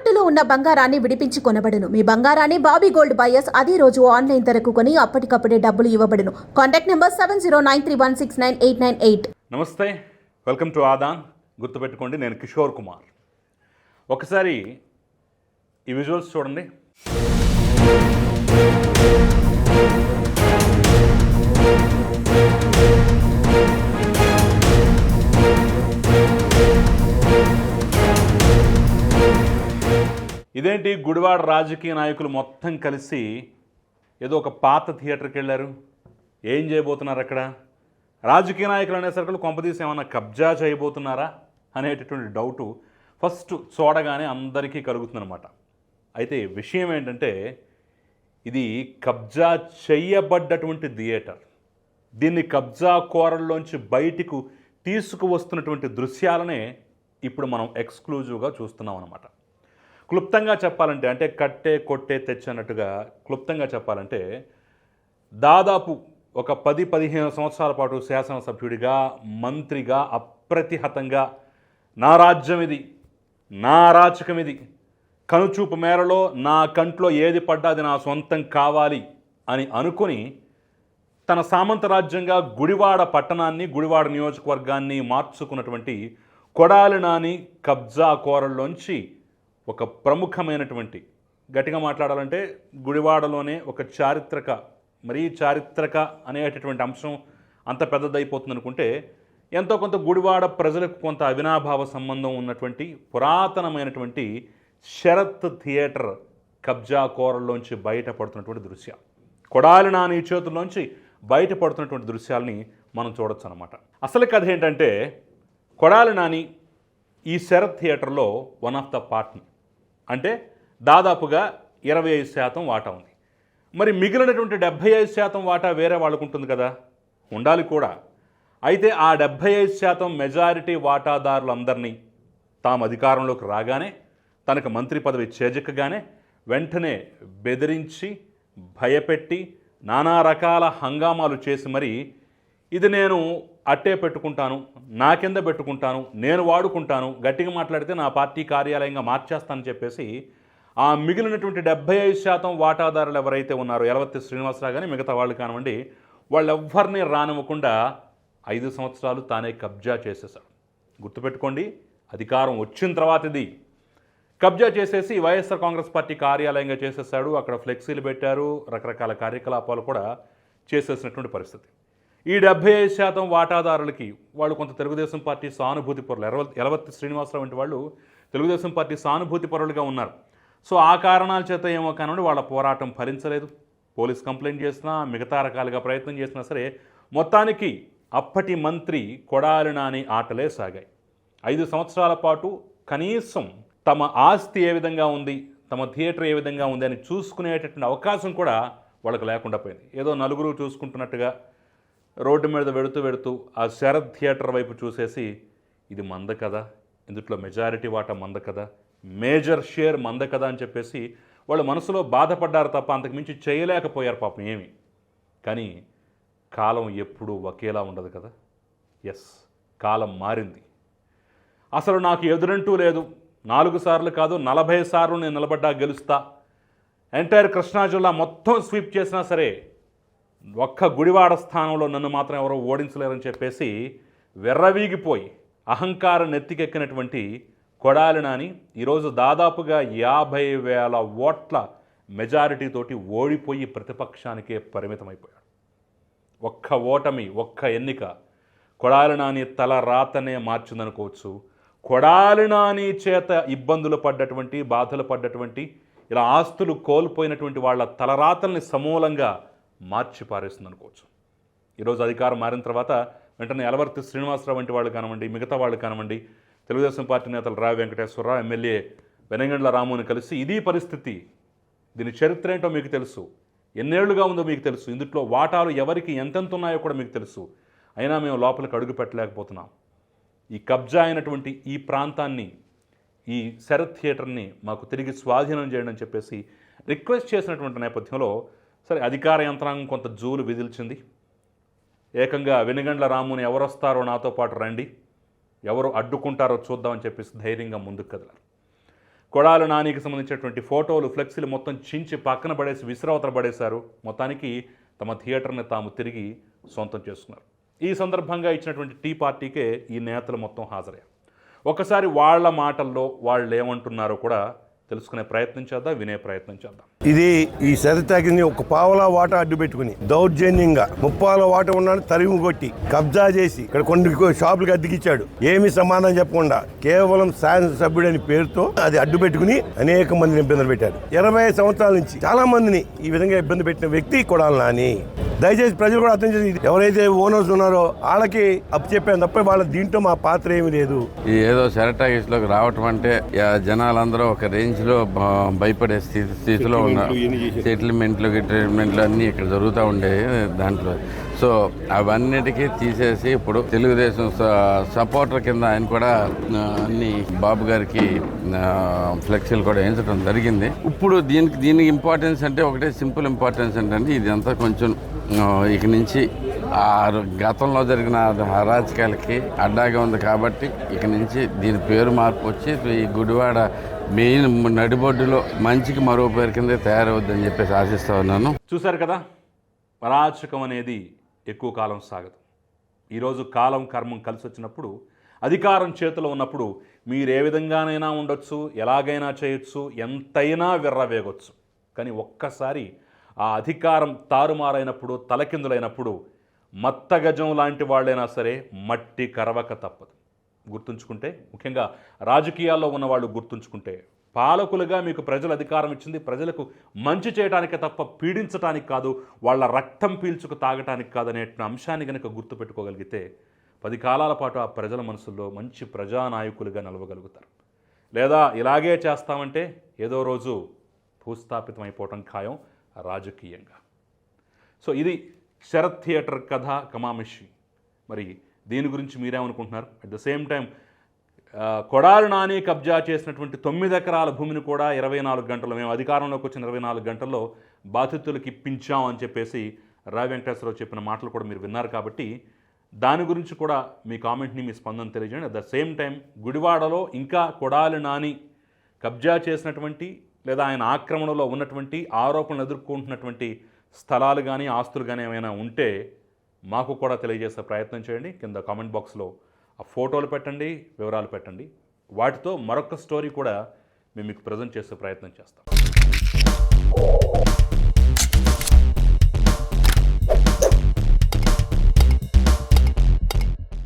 తాకట్టులో ఉన్న బంగారాన్ని విడిపించి కొనబడును. మీ బంగారాన్ని బాబీ గోల్డ్ బయర్స్ అదే రోజు ఆన్లైన్ ధరకు కొని అప్పటికప్పుడే డబ్బులు ఇవ్వబడును. Contact number seven zero nine three one six nine eight nine eight. నమస్తే. వెల్కమ్ టు ఆదాన్. గుర్తుపెట్టుకోండి నేను కిషోర్ కుమార్. ఒకసారి ఈ విజువల్స్ చూడండి. ఇదేంటి గుడివాడ రాజకీయ నాయకులు మొత్తం కలిసి ఏదో ఒక పాత థియేటర్కి వెళ్ళారు? ఏం చేయబోతున్నారు అక్కడ? రాజకీయ నాయకులు అనేసరికి కొంపదీసి ఏమైనా కబ్జా చేయబోతున్నారా అనేటటువంటి డౌటు ఫస్ట్ చూడగానే అందరికీ కలుగుతుందన్నమాట. అయితే విషయం ఏంటంటే ఇది కబ్జా చేయబడ్డటువంటి థియేటర్. దీన్ని కబ్జా కోరల్లోంచి బయటకు తీసుకువస్తున్నటువంటి దృశ్యాలనే ఇప్పుడు మనం ఎక్స్క్లూజివ్గా చూస్తున్నాం అనమాట క్లుప్తంగా చెప్పాలంటే అంటే కట్టే కొట్టే తెచ్చన్నట్టుగా క్లుప్తంగా చెప్పాలంటే దాదాపు ఒక పది పదిహేను సంవత్సరాల పాటు శాసనసభ్యుడిగా మంత్రిగా అప్రతిహతంగా నా రాజ్యం ఇది నా అరాచకం ఇది కనుచూపు మేరలో నా కంట్లో ఏది పడ్డా అది నా సొంతం కావాలి అని అనుకుని తన సామంత రాజ్యంగా గుడివాడ పట్టణాన్ని గుడివాడ నియోజకవర్గాన్ని మార్చుకున్నటువంటి కొడాలి నాని కబ్జా కోరల్లోంచి ఒక ప్రముఖమైనటువంటి గట్టిగా మాట్లాడాలంటే గుడివాడలోనే ఒక చారిత్రక మరీ చారిత్రక అనేటటువంటి అంశం అంత పెద్దదైపోతుంది అనుకుంటే ఎంతో కొంత గుడివాడ ప్రజలకు కొంత అవినాభావ సంబంధం ఉన్నటువంటి పురాతనమైనటువంటి శరత్ థియేటర్ కబ్జా కోరల్లోంచి బయటపడుతున్నటువంటి దృశ్యం. కొడాలి నాని చేతుల్లోంచి బయటపడుతున్నటువంటి దృశ్యాల్ని మనం చూడొచ్చు అనమాట అసలు కథ ఏంటంటే కొడాలి నాని ఈ శరత్ థియేటర్లో వన్ ఆఫ్ ద పార్ట్నర్ అంటే దాదాపుగా ఇరవై ఐదు శాతం వాటా ఉంది. మరి మిగిలినటువంటి డెబ్భై ఐదు శాతం వాటా వేరే వాళ్ళకు ఉంటుంది కదా? ఉండాలి కూడా. అయితే ఆ డెబ్భై ఐదు శాతం మెజారిటీ వాటాదారులందరినీ తాము అధికారంలోకి రాగానే తనకు మంత్రి పదవి చేజెక్కగానే వెంటనే బెదిరించి భయపెట్టి నానా రకాల హంగామాలు చేసి మరి ఇది నేను అట్టే పెట్టుకుంటాను నా కింద పెట్టుకుంటాను నేను వాడుకుంటాను గట్టిగా మాట్లాడితే నా పార్టీ కార్యాలయంగా మార్చేస్తానని చెప్పేసి ఆ మిగిలినటువంటి డెబ్బై ఐదు శాతం వాటాదారులు ఎవరైతే ఉన్నారో ఎలవత్తి శ్రీనివాసరావు కానీ మిగతా వాళ్ళు కానివ్వండి వాళ్ళెవ్వరిని రానివ్వకుండా ఐదు సంవత్సరాలు తానే కబ్జా చేసేశాడు. గుర్తుపెట్టుకోండి అధికారం వచ్చిన తర్వాత ఇది కబ్జా చేసేసి వైఎస్ఆర్ కాంగ్రెస్ పార్టీ కార్యాలయంగా చేసేసాడు అక్కడ ఫ్లెక్సీలు పెట్టారు రకరకాల కార్యకలాపాలు కూడా చేసేసినటువంటి పరిస్థితి. ఈ డెబ్బై ఐదు శాతం వాటాదారులకి వాళ్ళు కొంత తెలుగుదేశం పార్టీ సానుభూతి పరులు. ఎరవ ఎలవత్తి శ్రీనివాసరావు వంటి వాళ్ళు తెలుగుదేశం పార్టీ సానుభూతి పరులుగా ఉన్నారు. సో ఆ కారణాల చేత ఏమో కానివ్వండి వాళ్ళ పోరాటం ఫలించలేదు. పోలీస్ కంప్లైంట్ చేసినా మిగతా రకాలుగా ప్రయత్నం చేసినా సరే మొత్తానికి అప్పటి మంత్రి కొడాలి నాని ఆటలే సాగాయి. ఐదు సంవత్సరాల పాటు కనీసం తమ ఆస్తి ఏ విధంగా ఉంది తమ థియేటర్ ఏ విధంగా ఉంది అని చూసుకునేటటువంటి అవకాశం కూడా వాళ్ళకు లేకుండా పోయింది. ఏదో నలుగురు చూసుకుంటున్నట్టుగా రోడ్డు మీద వెడుతూ వెడుతూ ఆ శరద్ థియేటర్ వైపు చూసేసి ఇది మంద కదా ఇందుట్లో మెజారిటీ వాటా మంద కదా మేజర్ షేర్ మంద కదా అని చెప్పేసి వాళ్ళు మనసులో బాధపడ్డారు తప్ప అంతకుమించి చేయలేకపోయారు పాపం ఏమి. కానీ కాలం ఎప్పుడూ ఒకేలా ఉండదు కదా? ఎస్ కాలం మారింది. అసలు నాకు ఎదురంటూ లేదు. నాలుగు సార్లు కాదు నలభై సార్లు నేను నిలబడ్డా గెలుస్తా. ఎంటైర్ కృష్ణా జిల్లా మొత్తం స్వీప్ చేసినా సరే ఒక్క గుడివాడ స్థానంలో నన్ను మాత్రం ఎవరో ఓడించలేరని చెప్పేసి వెర్రవీగిపోయి అహంకారం నెత్తికెక్కినటువంటి కొడాలి నాని ఈరోజు దాదాపుగా యాభై వేల ఓట్ల మెజారిటీతోటి ఓడిపోయి ప్రతిపక్షానికే పరిమితమైపోయాడు. ఒక్క ఓటమి ఒక్క ఎన్నిక కొడాలి నాని తల రాతనే మార్చిందనుకోవచ్చు. కొడాలి నాని చేత ఇబ్బందులు పడ్డటువంటి బాధలు పడ్డటువంటి ఇలా ఆస్తులు కోల్పోయినటువంటి వాళ్ళ తలరాతల్ని సమూలంగా మార్చి పారేస్తుంది అనుకోవచ్చు ఈరోజు అధికారం మారిన తర్వాత వెంటనే అలవర్తి శ్రీనివాసరావు వంటి వాళ్ళు కానివ్వండి మిగతా వాళ్ళు కానివ్వండి తెలుగుదేశం పార్టీ నేతలు రావి వెంకటేశ్వరరావు ఎమ్మెల్యే వెనంగండ్ల రాముని కలిసి ఇది పరిస్థితి. దీని చరిత్ర ఏంటో మీకు తెలుసు. ఎన్నేళ్ళుగా ఉందో మీకు తెలుసు. ఇందులో వాటాలు ఎవరికి ఎంతెంత ఉన్నాయో కూడా మీకు తెలుసు. అయినా మేము లోపలికి అడుగు పెట్టలేకపోతున్నాం. ఈ కబ్జా అయినటువంటి ఈ ప్రాంతాన్ని ఈ శరత్ థియేటర్ని మాకు తిరిగి స్వాధీనం చేయండి అని చెప్పేసి రిక్వెస్ట్ చేసినటువంటి నేపథ్యంలో సరే అధికార యంత్రాంగం కొంత జూలు విదిల్చింది. ఏకంగా వెనుగండ్ల రాముని ఎవరు వస్తారో నాతో పాటు రండి. ఎవరు అడ్డుకుంటారో చూద్దామని చెప్పేసి ధైర్యంగా ముందుకు కదిలారు. కొడాల నానికి సంబంధించినటువంటి ఫోటోలు ఫ్లెక్సీలు మొత్తం చించి పక్కన పడేసి విశ్రావతల పడేశారు. మొత్తానికి తమ థియేటర్ని తాము తిరిగి సొంతం చేసుకున్నారు. ఈ సందర్భంగా ఇచ్చినటువంటి టీ పార్టీకే ఈ నేతలు మొత్తం హాజరయ్యారు. ఒకసారి వాళ్ళ మాటల్లో వాళ్ళు ఏమంటున్నారో కూడా తెలుసుకునే ప్రయత్నం చేద్దాం వినే ప్రయత్నం చేద్దాం. ఇది ఈ సరితాకిని ఒక పావలా వాట అడ్డు పెట్టుకుని దౌర్జన్యంగా ముప్పాల వాట ఉన్నాడు తరిమి కొట్టి కబ్జా చేసి ఇక్కడ కొన్ని షాపులకు అద్దెకిచ్చాడు. ఏమి సమాధానం చెప్పకుండా కేవలం శాసన సభ్యుడని పేరుతో అది అడ్డు పెట్టుకుని అనేక మందిని ఇబ్బందులు పెట్టారు ఇరవై సంవత్సరాల నుంచి చాలా మందిని ఈ విధంగా ఇబ్బంది పెట్టిన వ్యక్తి కొడాలి నాని. దయచేసి ప్రజలు కూడా అర్థం చేసి ఎవరైతే ఓనర్స్ ఉన్నారో వాళ్ళకి అప్పు చెప్పాను తప్ప వాళ్ళ దీంట్లో మా పాత్ర ఏమీ లేదు. ఈ ఏదో సెరటాగిస్లోకి రావటం అంటే జనాలందరూ ఒక రేంజ్లో బ- భయపడే స్థితి స్థితిలో సెటిల్మెంట్లు గిటిల్మెంట్లు అన్నీ ఇక్కడ జరుగుతూ ఉండేవి దాంట్లో. సో అవన్నిటికీ తీసేసి ఇప్పుడు తెలుగుదేశం సపోర్టర్ కింద ఆయన కూడా అన్ని బాబు గారికి ఫ్లెక్సీలు కూడా వేయించడం జరిగింది. ఇప్పుడు దీనికి దీనికి ఇంపార్టెన్స్ అంటే ఒకటే సింపుల్ ఇంపార్టెన్స్ ఏంటంటే ఇదంతా కొంచెం ఇక నుంచి ఆ గతంలో జరిగిన అరాచకాలకి అడ్డాగా ఉంది కాబట్టి ఇక నుంచి దీని పేరు మార్పు వచ్చి ఈ గుడివాడ మెయిన్ నడిబొడ్డులో మంచికి మరో పేరు కింద తయారవుద్దని చెప్పేసి ఆశిస్తా ఉన్నాను. చూశారు కదా? అరాచకం అనేది ఎక్కువ కాలం సాగదు. ఈరోజు కాలం కర్మం కలిసి వచ్చినప్పుడు అధికారం చేతిలో ఉన్నప్పుడు మీరు ఏ విధంగానైనా ఉండొచ్చు ఎలాగైనా చేయొచ్చు ఎంతైనా విర్రవేగొచ్చు. కానీ ఒక్కసారి ఆ అధికారం తారుమారైనప్పుడు తలకిందులైనప్పుడు మత్తగజం లాంటి వాళ్ళైనా సరే మట్టి కరవక తప్పదు. గుర్తుంచుకుంటే ముఖ్యంగా రాజకీయాల్లో ఉన్న వాళ్ళు గుర్తుంచుకుంటే పాలకులుగా మీకు ప్రజలు అధికారం ఇచ్చింది ప్రజలకు మంచి చేయడానికి తప్ప పీడించడానికి కాదు వాళ్ళ రక్తం పీల్చుకు తాగటానికి కాదనే అంశాన్ని కనుక గుర్తుపెట్టుకోగలిగితే పది కాలాల పాటు ఆ ప్రజల మనసుల్లో మంచి ప్రజానాయకులుగా నిలవగలుగుతారు. లేదా ఇలాగే చేస్తామంటే ఏదో రోజు భూస్థాపితం అయిపోవటం ఖాయం రాజకీయంగా. సో ఇది శరత్ థియేటర్ కథ కమామిషి. మరి దీని గురించి మీరేమనుకుంటున్నారు? At the same time Kodali Nani కబ్జా చేసినటువంటి తొమ్మిది ఎకరాల భూమిని కూడా ఇరవై నాలుగు గంటల్లో మేము అధికారంలోకి వచ్చిన ఇరవై నాలుగు గంటల్లో బాధితులకు ఇప్పించాం అని చెప్పేసి రావి వెంకటేశ్వరరావు చెప్పిన మాటలు కూడా మీరు విన్నారు కాబట్టి దాని గురించి కూడా మీ కామెంట్ని మీ స్పందన తెలియజేయండి. అట్ ద సేమ్ టైం గుడివాడలో ఇంకా కొడాలి నాని కబ్జా చేసినటువంటి లేదా ఆయన ఆక్రమణలో ఉన్నటువంటి ఆరోపణలు ఎదుర్కొంటున్నటువంటి స్థలాలు కానీ ఆస్తులు కానీ ఏమైనా ఉంటే మాకు కూడా తెలియజేసే ప్రయత్నం చేయండి. కింద కామెంట్ బాక్స్లో ఆ ఫోటోలు పెట్టండి వివరాలు పెట్టండి. వాటితో మరొక స్టోరీ కూడా మేము మీకు ప్రజెంట్ చేసే ప్రయత్నం చేస్తాం.